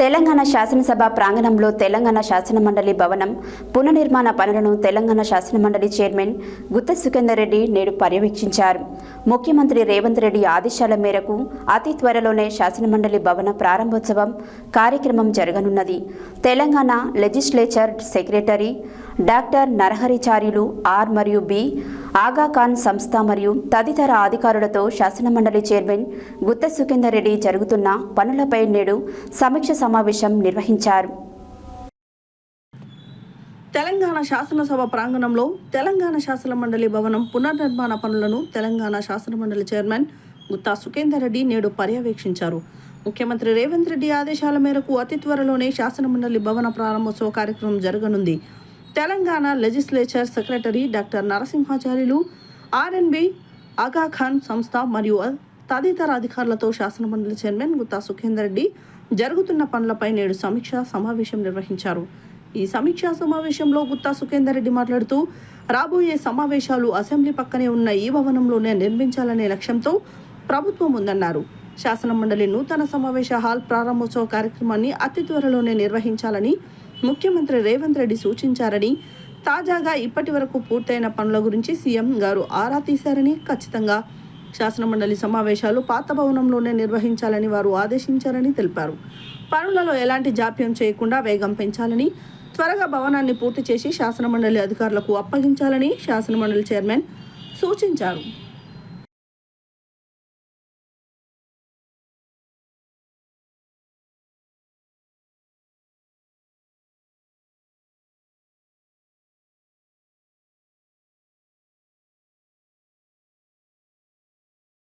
తెలంగాణ శాసనసభ ప్రాంగణంలో తెలంగాణ శాసనమండలి భవనం పునర్నిర్మాణ పనులను తెలంగాణ శాసనమండలి చైర్మన్ గుత్త సుఖేందర్ రెడ్డి నేడు పర్యవేక్షించారు. ముఖ్యమంత్రి రేవంత్ రెడ్డి ఆదేశాల మేరకు అతి త్వరలోనే శాసనమండలి భవన ప్రారంభోత్సవం కార్యక్రమం జరగనున్నది. Telangana legislature secretary doctor Naraharicharyulu R మరియు బి ఆగాఖాన్ సంస్థ మరియు తదితర అధికారులతో శాసనమండలి చైర్మన్ గుత్త సుఖేందర్ రెడ్డి జరుగుతున్న పనులపై నేడు సమీక్ష సమావేశం నిర్వహించారు. తెలంగాణ శాసనసభ ప్రాంగణంలో తెలంగాణ శాసన మండలి భవనం పునర్నిర్మాణ పనులను తెలంగాణ శాసన మండలి చైర్మన్ గుత్తా సుఖేందర్ రెడ్డి నేడు పర్యవేక్షించారు. ముఖ్యమంత్రి రేవంత్ రెడ్డి ఆదేశాల మేరకు అతి త్వరలోనే శాసనమండలి భవన ప్రారంభోత్సవ కార్యక్రమం జరగనుంది. Telangana legislature secretary doctor Narasimhacharyulu R N B Aga Khan సంస్థ మరియు తదితర అధికారులతో శాసన మండలి చైర్మన్ గుత్తా సుఖేందర్ రెడ్డి జరుగుతున్న పనులపై నేడు సమీక్ష సమావేశం నిర్వహించారు. ఈ సమీక్షా సమావేశంలో గుత్తా సుఖేందర్ రెడ్డి మాట్లాడుతూ రాబోయే సమావేశాలు అసెంబ్లీ పక్కనే ఉన్న ఈ భవనంలోనే నిర్మించాలనే లక్ష్యంతో ప్రభుత్వం ఉందన్నారు. శాసన మండలి నూతన సమావేశ హాల్ ప్రారంభోత్సవ కార్యక్రమాన్ని అతి త్వరలోనే నిర్వహించాలని ముఖ్యమంత్రి రేవంత్ రెడ్డి సూచించారని తాజాగా ఇప్పటి వరకు పూర్తయిన పనుల గురించి సీఎం గారు ఆరా తీశారని ఖచ్చితంగా. శాసనమండలి సమావేశాలు పాత భవనంలోనే నిర్వహించాలని వారు ఆదేశించారని తెలిపారు. పనులలో ఎలాంటి జాప్యం చేయకుండా వేగం పెంచాలని త్వరగా భవనాన్ని పూర్తి చేసి శాసనమండలి అధికారులకు అప్పగించాలని శాసనమండలి చైర్మన్ సూచించారు.